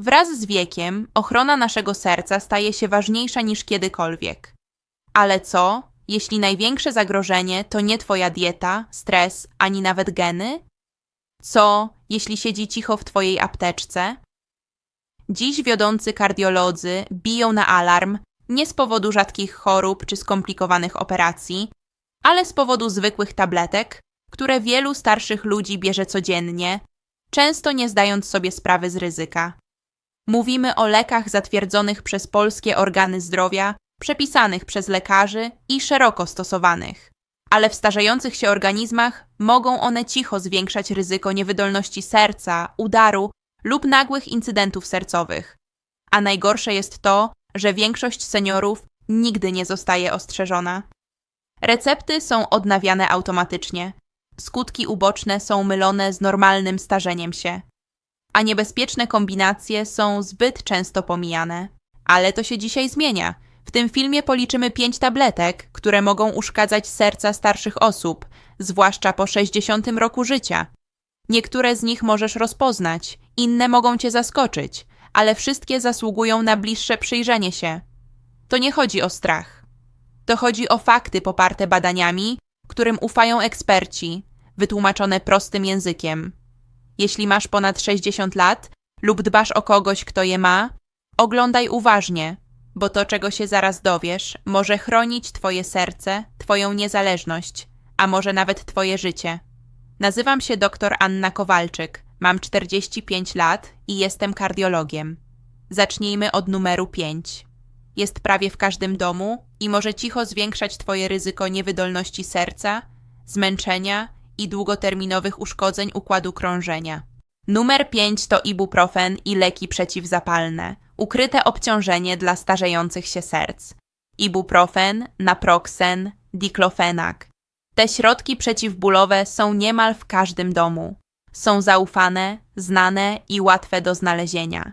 Wraz z wiekiem ochrona naszego serca staje się ważniejsza niż kiedykolwiek. Ale co, jeśli największe zagrożenie to nie Twoja dieta, stres, ani nawet geny? Co, jeśli siedzi cicho w Twojej apteczce? Dziś wiodący kardiolodzy biją na alarm nie z powodu rzadkich chorób czy skomplikowanych operacji, ale z powodu zwykłych tabletek, które wielu starszych ludzi bierze codziennie, często nie zdając sobie sprawy z ryzyka. Mówimy o lekach zatwierdzonych przez polskie organy zdrowia, przepisanych przez lekarzy i szeroko stosowanych. Ale w starzejących się organizmach mogą one cicho zwiększać ryzyko niewydolności serca, udaru lub nagłych incydentów sercowych. A najgorsze jest to, że większość seniorów nigdy nie zostaje ostrzeżona. Recepty są odnawiane automatycznie. Skutki uboczne są mylone z normalnym starzeniem się. A niebezpieczne kombinacje są zbyt często pomijane. Ale to się dzisiaj zmienia. W tym filmie policzymy pięć tabletek, które mogą uszkadzać serca starszych osób, zwłaszcza po 60 roku życia. Niektóre z nich możesz rozpoznać, inne mogą cię zaskoczyć, ale wszystkie zasługują na bliższe przyjrzenie się. To nie chodzi o strach. To chodzi o fakty poparte badaniami, którym ufają eksperci, wytłumaczone prostym językiem. Jeśli masz ponad 60 lat lub dbasz o kogoś, kto je ma, oglądaj uważnie, bo to, czego się zaraz dowiesz, może chronić Twoje serce, Twoją niezależność, a może nawet Twoje życie. Nazywam się dr Anna Kowalczyk, mam 45 lat i jestem kardiologiem. Zacznijmy od numeru 5. Jest prawie w każdym domu i może cicho zwiększać Twoje ryzyko niewydolności serca, zmęczenia i długoterminowych uszkodzeń układu krążenia. Numer 5 to ibuprofen i leki przeciwzapalne, ukryte obciążenie dla starzejących się serc. Ibuprofen, naproxen, diklofenak. Te środki przeciwbólowe są niemal w każdym domu. Są zaufane, znane i łatwe do znalezienia.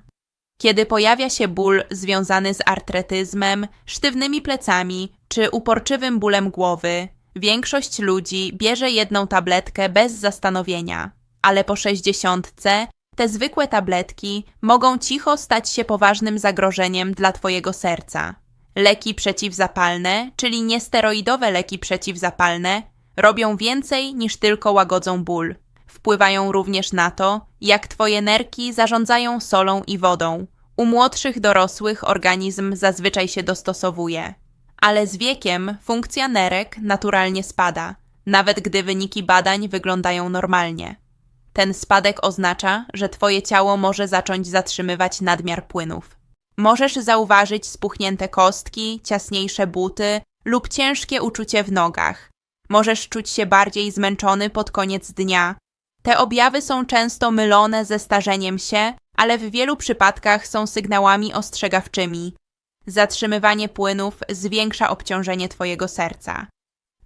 Kiedy pojawia się ból związany z artretyzmem, sztywnymi plecami czy uporczywym bólem głowy, większość ludzi bierze jedną tabletkę bez zastanowienia, ale po sześćdziesiątce te zwykłe tabletki mogą cicho stać się poważnym zagrożeniem dla Twojego serca. Leki przeciwzapalne, czyli niesteroidowe leki przeciwzapalne, robią więcej niż tylko łagodzą ból. Wpływają również na to, jak Twoje nerki zarządzają solą i wodą. U młodszych dorosłych organizm zazwyczaj się dostosowuje. Ale z wiekiem funkcja nerek naturalnie spada, nawet gdy wyniki badań wyglądają normalnie. Ten spadek oznacza, że Twoje ciało może zacząć zatrzymywać nadmiar płynów. Możesz zauważyć spuchnięte kostki, ciasniejsze buty lub ciężkie uczucie w nogach. Możesz czuć się bardziej zmęczony pod koniec dnia. Te objawy są często mylone ze starzeniem się, ale w wielu przypadkach są sygnałami ostrzegawczymi. Zatrzymywanie płynów zwiększa obciążenie Twojego serca.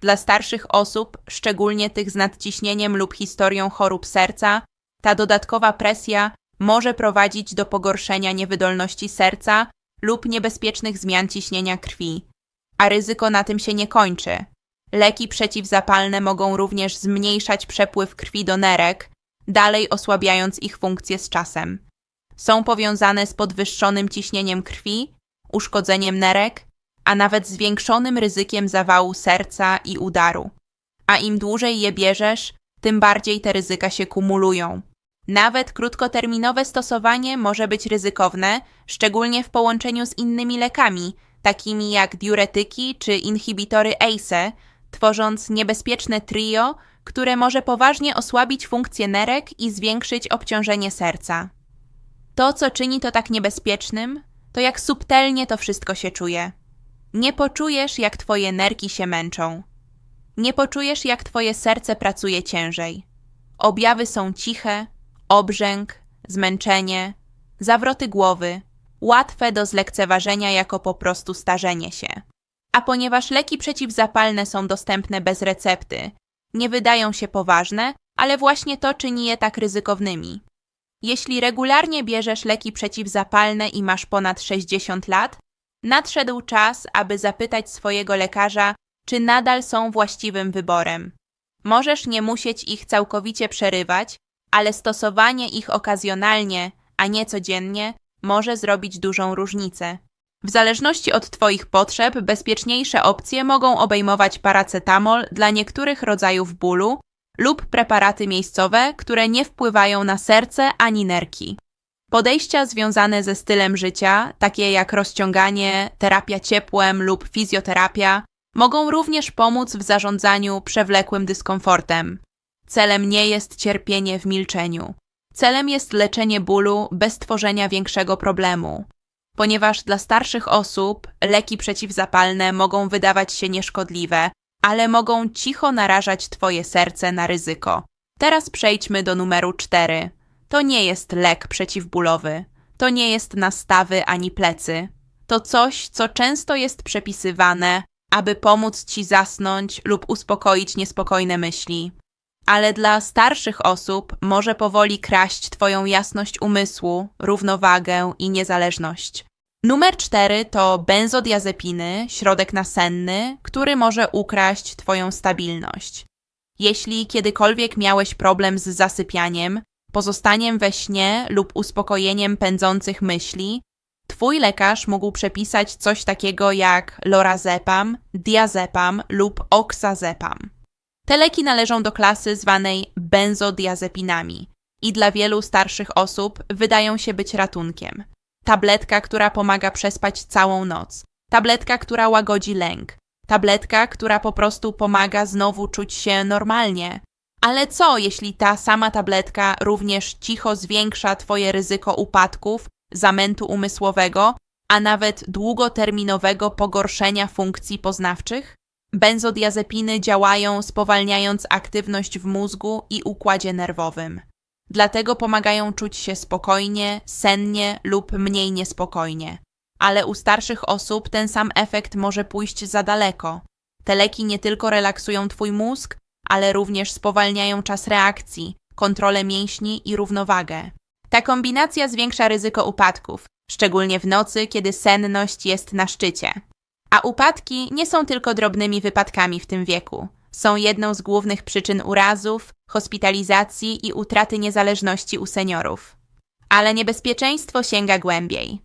Dla starszych osób, szczególnie tych z nadciśnieniem lub historią chorób serca, ta dodatkowa presja może prowadzić do pogorszenia niewydolności serca lub niebezpiecznych zmian ciśnienia krwi. A ryzyko na tym się nie kończy. Leki przeciwzapalne mogą również zmniejszać przepływ krwi do nerek, dalej osłabiając ich funkcję z czasem. Są powiązane z podwyższonym ciśnieniem krwi, uszkodzeniem nerek, a nawet zwiększonym ryzykiem zawału serca i udaru. A im dłużej je bierzesz, tym bardziej te ryzyka się kumulują. Nawet krótkoterminowe stosowanie może być ryzykowne, szczególnie w połączeniu z innymi lekami, takimi jak diuretyki czy inhibitory ACE, tworząc niebezpieczne trio, które może poważnie osłabić funkcję nerek i zwiększyć obciążenie serca. To, co czyni to tak niebezpiecznym, to jak subtelnie to wszystko się czuje. Nie poczujesz, jak twoje nerki się męczą. Nie poczujesz, jak twoje serce pracuje ciężej. Objawy są ciche, obrzęk, zmęczenie, zawroty głowy, łatwe do zlekceważenia jako po prostu starzenie się. A ponieważ leki przeciwzapalne są dostępne bez recepty, nie wydają się poważne, ale właśnie to czyni je tak ryzykownymi. Jeśli regularnie bierzesz leki przeciwzapalne i masz ponad 60 lat, nadszedł czas, aby zapytać swojego lekarza, czy nadal są właściwym wyborem. Możesz nie musieć ich całkowicie przerywać, ale stosowanie ich okazjonalnie, a nie codziennie, może zrobić dużą różnicę. W zależności od Twoich potrzeb, bezpieczniejsze opcje mogą obejmować paracetamol dla niektórych rodzajów bólu lub preparaty miejscowe, które nie wpływają na serce ani nerki. Podejścia związane ze stylem życia, takie jak rozciąganie, terapia ciepłem lub fizjoterapia, mogą również pomóc w zarządzaniu przewlekłym dyskomfortem. Celem nie jest cierpienie w milczeniu. Celem jest leczenie bólu bez tworzenia większego problemu. Ponieważ dla starszych osób leki przeciwzapalne mogą wydawać się nieszkodliwe, ale mogą cicho narażać Twoje serce na ryzyko. Teraz przejdźmy do numeru 4. To nie jest lek przeciwbólowy. To nie jest nastawy ani plecy. To coś, co często jest przepisywane, aby pomóc Ci zasnąć lub uspokoić niespokojne myśli. Ale dla starszych osób może powoli kraść Twoją jasność umysłu, równowagę i niezależność. Numer 4 to benzodiazepiny, środek nasenny, który może ukraść Twoją stabilność. Jeśli kiedykolwiek miałeś problem z zasypianiem, pozostaniem we śnie lub uspokojeniem pędzących myśli, Twój lekarz mógł przepisać coś takiego jak lorazepam, diazepam lub oxazepam. Te leki należą do klasy zwanej benzodiazepinami i dla wielu starszych osób wydają się być ratunkiem. Tabletka, która pomaga przespać całą noc. Tabletka, która łagodzi lęk. Tabletka, która po prostu pomaga znowu czuć się normalnie. Ale co, jeśli ta sama tabletka również cicho zwiększa Twoje ryzyko upadków, zamętu umysłowego, a nawet długoterminowego pogorszenia funkcji poznawczych? Benzodiazepiny działają spowalniając aktywność w mózgu i układzie nerwowym. Dlatego pomagają czuć się spokojnie, sennie lub mniej niespokojnie. Ale u starszych osób ten sam efekt może pójść za daleko. Te leki nie tylko relaksują Twój mózg, ale również spowalniają czas reakcji, kontrolę mięśni i równowagę. Ta kombinacja zwiększa ryzyko upadków, szczególnie w nocy, kiedy senność jest na szczycie. A upadki nie są tylko drobnymi wypadkami w tym wieku. Są jedną z głównych przyczyn urazów, hospitalizacji i utraty niezależności u seniorów. Ale niebezpieczeństwo sięga głębiej.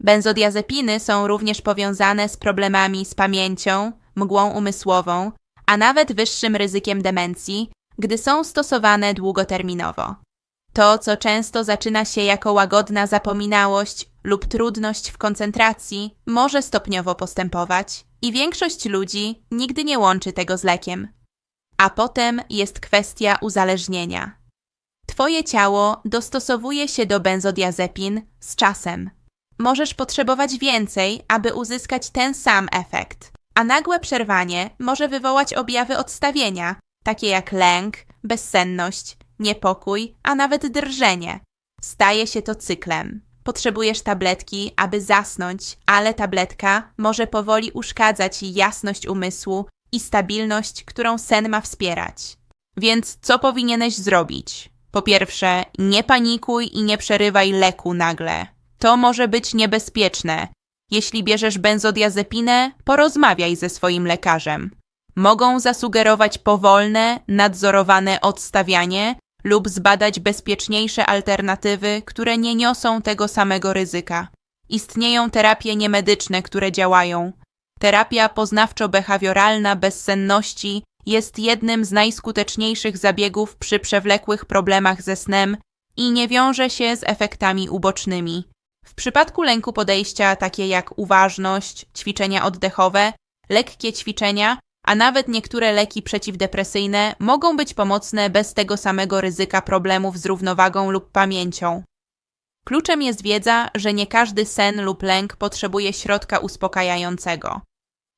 Benzodiazepiny są również powiązane z problemami z pamięcią, mgłą umysłową, a nawet wyższym ryzykiem demencji, gdy są stosowane długoterminowo. To, co często zaczyna się jako łagodna zapominałość lub trudność w koncentracji, może stopniowo postępować i większość ludzi nigdy nie łączy tego z lekiem. A potem jest kwestia uzależnienia. Twoje ciało dostosowuje się do benzodiazepin z czasem. Możesz potrzebować więcej, aby uzyskać ten sam efekt, a nagłe przerwanie może wywołać objawy odstawienia, takie jak lęk, bezsenność, niepokój, a nawet drżenie. Staje się to cyklem. Potrzebujesz tabletki, aby zasnąć, ale tabletka może powoli uszkadzać jasność umysłu i stabilność, którą sen ma wspierać. Więc co powinieneś zrobić? Po pierwsze, nie panikuj i nie przerywaj leku nagle. To może być niebezpieczne. Jeśli bierzesz benzodiazepinę, porozmawiaj ze swoim lekarzem. Mogą zasugerować powolne, nadzorowane odstawianie lub zbadać bezpieczniejsze alternatywy, które nie niosą tego samego ryzyka. Istnieją terapie niemedyczne, które działają. Terapia poznawczo-behawioralna bezsenności jest jednym z najskuteczniejszych zabiegów przy przewlekłych problemach ze snem i nie wiąże się z efektami ubocznymi. W przypadku lęku podejścia takie jak uważność, ćwiczenia oddechowe, lekkie ćwiczenia a nawet niektóre leki przeciwdepresyjne mogą być pomocne bez tego samego ryzyka problemów z równowagą lub pamięcią. Kluczem jest wiedza, że nie każdy sen lub lęk potrzebuje środka uspokajającego.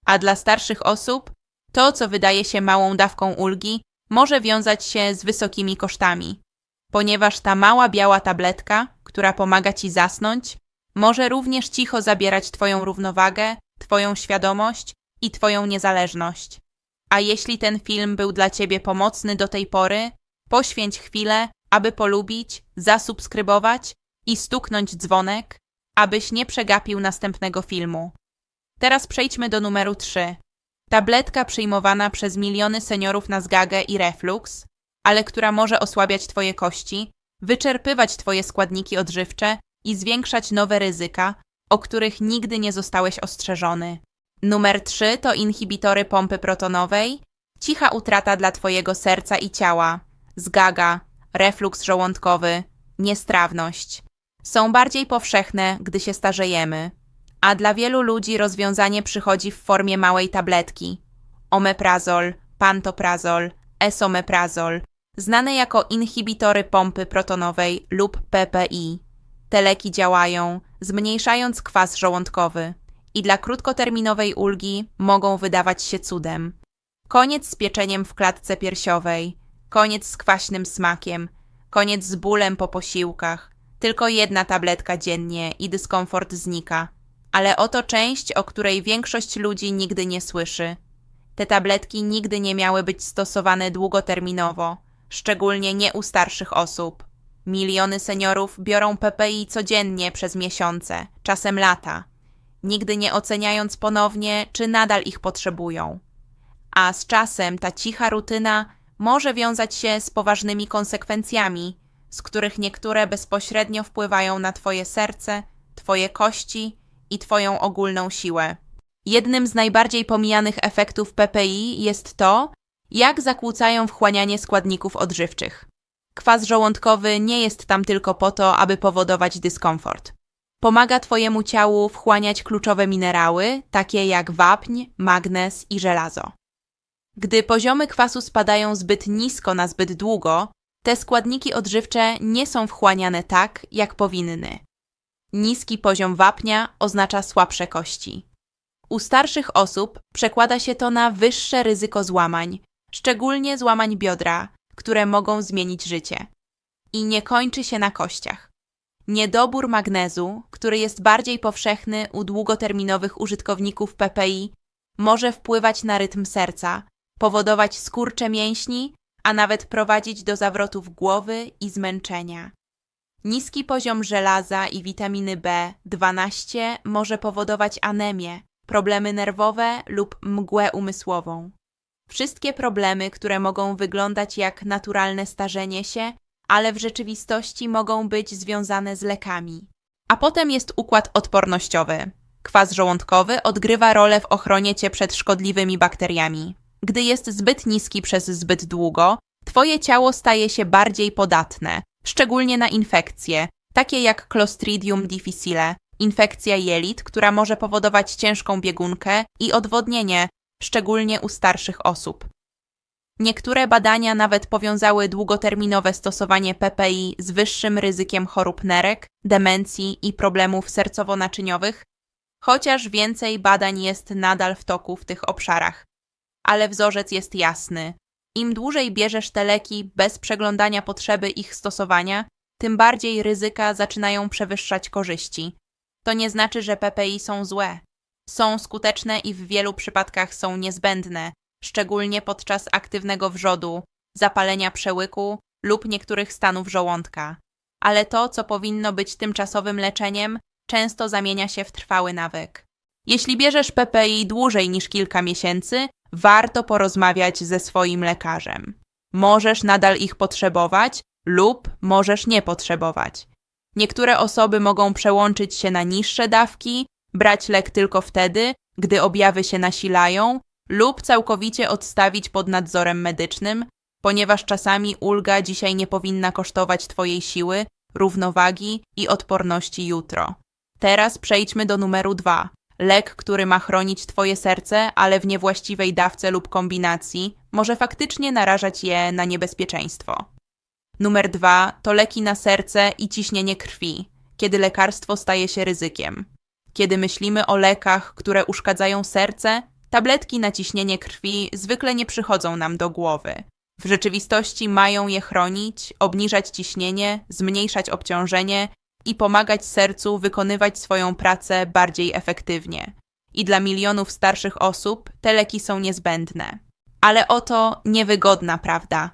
A dla starszych osób, to co wydaje się małą dawką ulgi, może wiązać się z wysokimi kosztami, ponieważ ta mała biała tabletka, która pomaga ci zasnąć, może również cicho zabierać Twoją równowagę, Twoją świadomość i Twoją niezależność. A jeśli ten film był dla Ciebie pomocny do tej pory, poświęć chwilę, aby polubić, zasubskrybować i stuknąć dzwonek, abyś nie przegapił następnego filmu. Teraz przejdźmy do numeru 3. Tabletka przyjmowana przez miliony seniorów na zgagę i reflux, ale która może osłabiać Twoje kości, wyczerpywać Twoje składniki odżywcze i zwiększać nowe ryzyka, o których nigdy nie zostałeś ostrzeżony. Numer 3 to inhibitory pompy protonowej, cicha utrata dla Twojego serca i ciała, zgaga, refluks żołądkowy, niestrawność. Są bardziej powszechne, gdy się starzejemy, a dla wielu ludzi rozwiązanie przychodzi w formie małej tabletki. Omeprazol, pantoprazol, esomeprazol, znane jako inhibitory pompy protonowej lub PPI. Te leki działają, zmniejszając kwas żołądkowy i dla krótkoterminowej ulgi mogą wydawać się cudem. Koniec z pieczeniem w klatce piersiowej, koniec z kwaśnym smakiem, koniec z bólem po posiłkach. Tylko jedna tabletka dziennie i dyskomfort znika. Ale oto część, o której większość ludzi nigdy nie słyszy. Te tabletki nigdy nie miały być stosowane długoterminowo, szczególnie nie u starszych osób. Miliony seniorów biorą PPI codziennie przez miesiące, czasem lata, nigdy nie oceniając ponownie, czy nadal ich potrzebują. A z czasem ta cicha rutyna może wiązać się z poważnymi konsekwencjami, z których niektóre bezpośrednio wpływają na Twoje serce, Twoje kości i Twoją ogólną siłę. Jednym z najbardziej pomijanych efektów PPI jest to, jak zakłócają wchłanianie składników odżywczych. Kwas żołądkowy nie jest tam tylko po to, aby powodować dyskomfort. Pomaga Twojemu ciału wchłaniać kluczowe minerały, takie jak wapń, magnez i żelazo. Gdy poziomy kwasu spadają zbyt nisko na zbyt długo, te składniki odżywcze nie są wchłaniane tak, jak powinny. Niski poziom wapnia oznacza słabsze kości. U starszych osób przekłada się to na wyższe ryzyko złamań, szczególnie złamań biodra, które mogą zmienić życie. I nie kończy się na kościach. Niedobór magnezu, który jest bardziej powszechny u długoterminowych użytkowników PPI, może wpływać na rytm serca, powodować skurcze mięśni, a nawet prowadzić do zawrotów głowy i zmęczenia. Niski poziom żelaza i witaminy B12 może powodować anemię, problemy nerwowe lub mgłę umysłową. Wszystkie problemy, które mogą wyglądać jak naturalne starzenie się, ale w rzeczywistości mogą być związane z lekami. A potem jest układ odpornościowy. Kwas żołądkowy odgrywa rolę w ochronie cię przed szkodliwymi bakteriami. Gdy jest zbyt niski przez zbyt długo, twoje ciało staje się bardziej podatne, szczególnie na infekcje, takie jak Clostridium difficile, infekcja jelit, która może powodować ciężką biegunkę i odwodnienie, szczególnie u starszych osób. Niektóre badania nawet powiązały długoterminowe stosowanie PPI z wyższym ryzykiem chorób nerek, demencji i problemów sercowo-naczyniowych, chociaż więcej badań jest nadal w toku w tych obszarach. Ale wzorzec jest jasny. Im dłużej bierzesz te leki bez przeglądania potrzeby ich stosowania, tym bardziej ryzyka zaczynają przewyższać korzyści. To nie znaczy, że PPI są złe. Są skuteczne i w wielu przypadkach są niezbędne, szczególnie podczas aktywnego wrzodu, zapalenia przełyku lub niektórych stanów żołądka. Ale to, co powinno być tymczasowym leczeniem, często zamienia się w trwały nawyk. Jeśli bierzesz PPI dłużej niż kilka miesięcy, warto porozmawiać ze swoim lekarzem. Możesz nadal ich potrzebować lub możesz nie potrzebować. Niektóre osoby mogą przełączyć się na niższe dawki, brać lek tylko wtedy, gdy objawy się nasilają, lub całkowicie odstawić pod nadzorem medycznym, ponieważ czasami ulga dzisiaj nie powinna kosztować Twojej siły, równowagi i odporności jutro. Teraz przejdźmy do numeru dwa. Lek, który ma chronić Twoje serce, ale w niewłaściwej dawce lub kombinacji, może faktycznie narażać je na niebezpieczeństwo. Numer dwa to leki na serce i ciśnienie krwi, kiedy lekarstwo staje się ryzykiem. Kiedy myślimy o lekach, które uszkadzają serce, tabletki na ciśnienie krwi zwykle nie przychodzą nam do głowy. W rzeczywistości mają je chronić, obniżać ciśnienie, zmniejszać obciążenie i pomagać sercu wykonywać swoją pracę bardziej efektywnie. I dla milionów starszych osób te leki są niezbędne. Ale oto niewygodna prawda.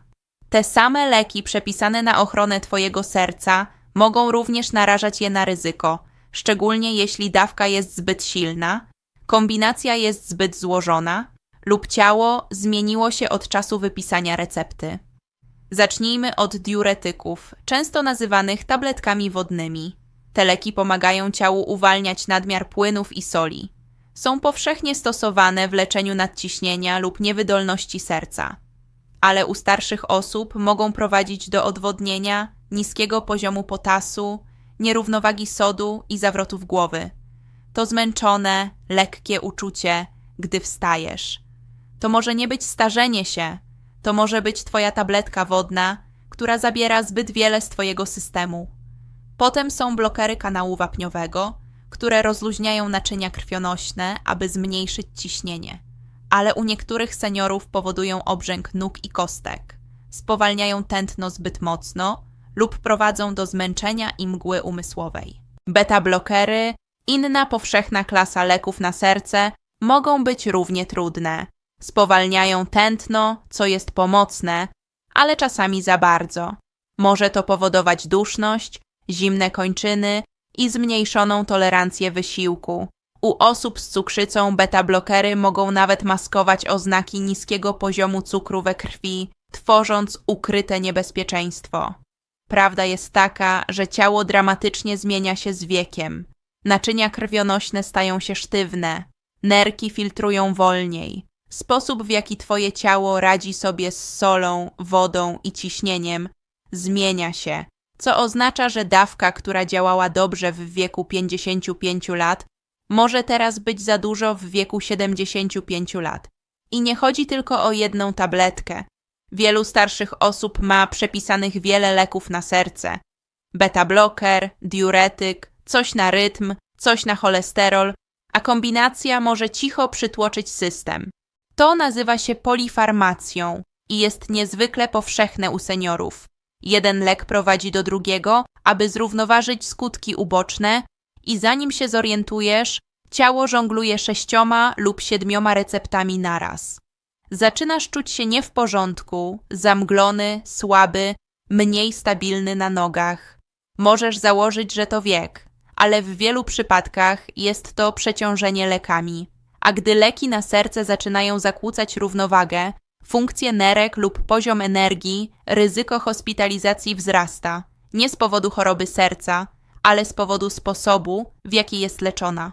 Te same leki przepisane na ochronę Twojego serca mogą również narażać je na ryzyko, szczególnie jeśli dawka jest zbyt silna, kombinacja jest zbyt złożona lub ciało zmieniło się od czasu wypisania recepty. Zacznijmy od diuretyków, często nazywanych tabletkami wodnymi. Te leki pomagają ciału uwalniać nadmiar płynów i soli. Są powszechnie stosowane w leczeniu nadciśnienia lub niewydolności serca. Ale u starszych osób mogą prowadzić do odwodnienia, niskiego poziomu potasu, nierównowagi sodu i zawrotów głowy. To zmęczone, lekkie uczucie, gdy wstajesz. To może nie być starzenie się, to może być Twoja tabletka wodna, która zabiera zbyt wiele z Twojego systemu. Potem są blokery kanału wapniowego, które rozluźniają naczynia krwionośne, aby zmniejszyć ciśnienie. Ale u niektórych seniorów powodują obrzęk nóg i kostek, spowalniają tętno zbyt mocno lub prowadzą do zmęczenia i mgły umysłowej. Beta-blokery, inna powszechna klasa leków na serce, mogą być równie trudne. Spowalniają tętno, co jest pomocne, ale czasami za bardzo. Może to powodować duszność, zimne kończyny i zmniejszoną tolerancję wysiłku. U osób z cukrzycą beta-blokery mogą nawet maskować oznaki niskiego poziomu cukru we krwi, tworząc ukryte niebezpieczeństwo. Prawda jest taka, że ciało dramatycznie zmienia się z wiekiem. Naczynia krwionośne stają się sztywne, nerki filtrują wolniej. Sposób, w jaki twoje ciało radzi sobie z solą, wodą i ciśnieniem, zmienia się, co oznacza, że dawka, która działała dobrze w wieku 55 lat, może teraz być za dużo w wieku 75 lat. I nie chodzi tylko o jedną tabletkę. Wielu starszych osób ma przepisanych wiele leków na serce. Beta-bloker, diuretyk, coś na rytm, coś na cholesterol, a kombinacja może cicho przytłoczyć system. To nazywa się polifarmacją i jest niezwykle powszechne u seniorów. Jeden lek prowadzi do drugiego, aby zrównoważyć skutki uboczne, i zanim się zorientujesz, ciało żongluje sześcioma lub siedmioma receptami naraz. Zaczynasz czuć się nie w porządku, zamglony, słaby, mniej stabilny na nogach. Możesz założyć, że to wiek, ale w wielu przypadkach jest to przeciążenie lekami. A gdy leki na serce zaczynają zakłócać równowagę, funkcje nerek lub poziom energii, ryzyko hospitalizacji wzrasta. Nie z powodu choroby serca, ale z powodu sposobu, w jaki jest leczona.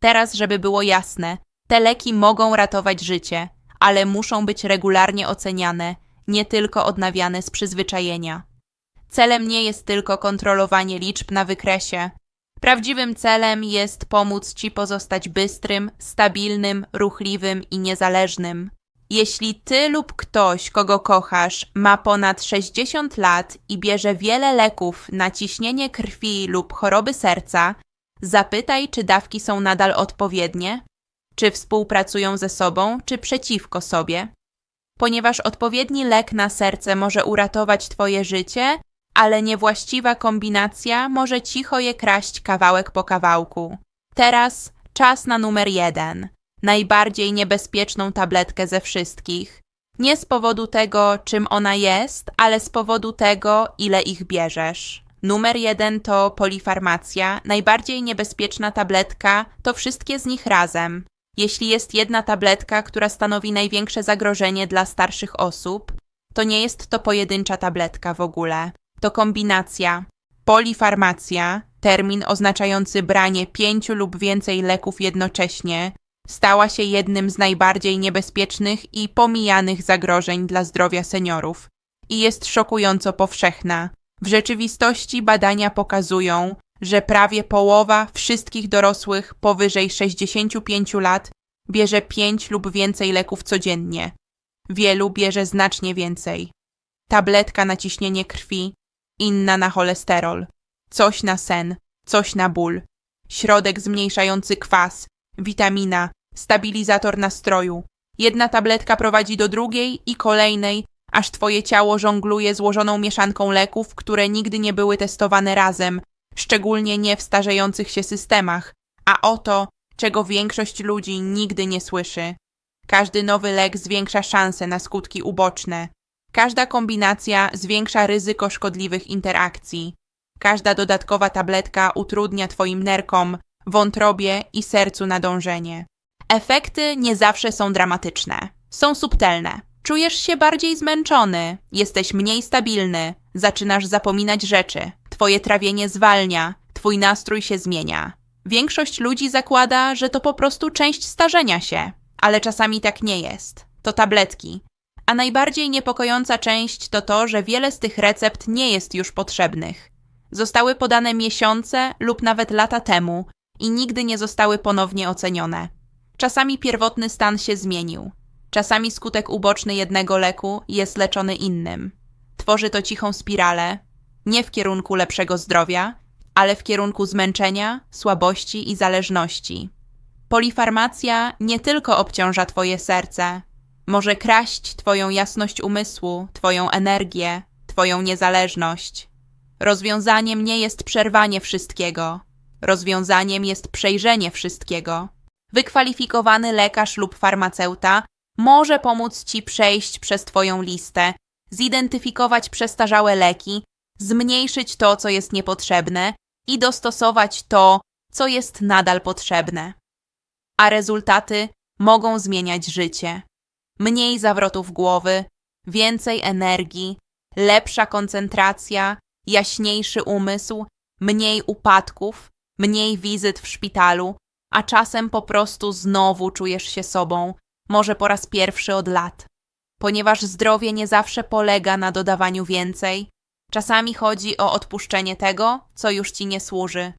Teraz, żeby było jasne, te leki mogą ratować życie, ale muszą być regularnie oceniane, nie tylko odnawiane z przyzwyczajenia. Celem nie jest tylko kontrolowanie liczb na wykresie. Prawdziwym celem jest pomóc Ci pozostać bystrym, stabilnym, ruchliwym i niezależnym. Jeśli Ty lub ktoś, kogo kochasz, ma ponad 60 lat i bierze wiele leków na ciśnienie krwi lub choroby serca, zapytaj, czy dawki są nadal odpowiednie, czy współpracują ze sobą, czy przeciwko sobie. Ponieważ odpowiedni lek na serce może uratować Twoje życie, ale niewłaściwa kombinacja może cicho je kraść kawałek po kawałku. Teraz czas na numer jeden. Najbardziej niebezpieczną tabletkę ze wszystkich. Nie z powodu tego, czym ona jest, ale z powodu tego, ile ich bierzesz. Numer jeden to polifarmacja. Najbardziej niebezpieczna tabletka to wszystkie z nich razem. Jeśli jest jedna tabletka, która stanowi największe zagrożenie dla starszych osób, to nie jest to pojedyncza tabletka w ogóle. To kombinacja. Polifarmacja, termin oznaczający branie pięciu lub więcej leków jednocześnie, stała się jednym z najbardziej niebezpiecznych i pomijanych zagrożeń dla zdrowia seniorów i jest szokująco powszechna. W rzeczywistości badania pokazują, że prawie połowa wszystkich dorosłych powyżej 65 lat bierze 5 lub więcej leków codziennie. Wielu bierze znacznie więcej. Tabletka na ciśnienie krwi, inna na cholesterol, coś na sen, coś na ból, środek zmniejszający kwas, witamina, stabilizator nastroju. Jedna tabletka prowadzi do drugiej i kolejnej, aż twoje ciało żongluje złożoną mieszanką leków, które nigdy nie były testowane razem, szczególnie nie w starzejących się systemach, a oto, czego większość ludzi nigdy nie słyszy. Każdy nowy lek zwiększa szanse na skutki uboczne. Każda kombinacja zwiększa ryzyko szkodliwych interakcji. Każda dodatkowa tabletka utrudnia Twoim nerkom, wątrobie i sercu nadążenie. Efekty nie zawsze są dramatyczne. Są subtelne. Czujesz się bardziej zmęczony, jesteś mniej stabilny, zaczynasz zapominać rzeczy, twoje trawienie zwalnia, twój nastrój się zmienia. Większość ludzi zakłada, że to po prostu część starzenia się, ale czasami tak nie jest. To tabletki. A najbardziej niepokojąca część to to, że wiele z tych recept nie jest już potrzebnych. Zostały podane miesiące lub nawet lata temu i nigdy nie zostały ponownie ocenione. Czasami pierwotny stan się zmienił. Czasami skutek uboczny jednego leku jest leczony innym. Tworzy to cichą spiralę, nie w kierunku lepszego zdrowia, ale w kierunku zmęczenia, słabości i zależności. Polifarmacja nie tylko obciąża Twoje serce, może kraść Twoją jasność umysłu, Twoją energię, Twoją niezależność. Rozwiązaniem nie jest przerwanie wszystkiego, rozwiązaniem jest przejrzenie wszystkiego. Wykwalifikowany lekarz lub farmaceuta może pomóc Ci przejść przez Twoją listę, zidentyfikować przestarzałe leki, zmniejszyć to, co jest niepotrzebne i dostosować to, co jest nadal potrzebne. A rezultaty mogą zmieniać życie. Mniej zawrotów głowy, więcej energii, lepsza koncentracja, jaśniejszy umysł, mniej upadków, mniej wizyt w szpitalu, a czasem po prostu znowu czujesz się sobą, może po raz pierwszy od lat. Ponieważ zdrowie nie zawsze polega na dodawaniu więcej, czasami chodzi o odpuszczenie tego, co już ci nie służy.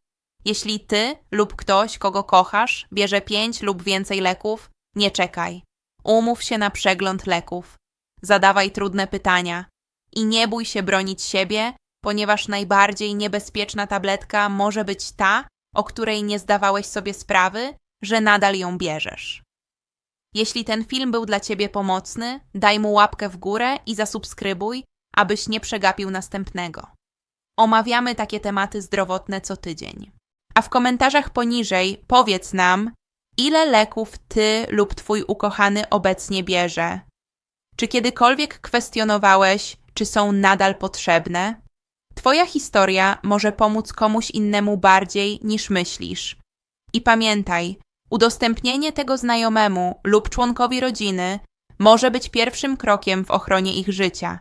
Jeśli ty lub ktoś, kogo kochasz, bierze pięć lub więcej leków, nie czekaj. Umów się na przegląd leków. Zadawaj trudne pytania. I nie bój się bronić siebie, ponieważ najbardziej niebezpieczna tabletka może być ta, o której nie zdawałeś sobie sprawy, że nadal ją bierzesz. Jeśli ten film był dla Ciebie pomocny, daj mu łapkę w górę i zasubskrybuj, abyś nie przegapił następnego. Omawiamy takie tematy zdrowotne co tydzień. A w komentarzach poniżej powiedz nam, ile leków Ty lub Twój ukochany obecnie bierze. Czy kiedykolwiek kwestionowałeś, czy są nadal potrzebne? Twoja historia może pomóc komuś innemu bardziej niż myślisz. I pamiętaj, udostępnienie tego znajomemu lub członkowi rodziny może być pierwszym krokiem w ochronie ich życia.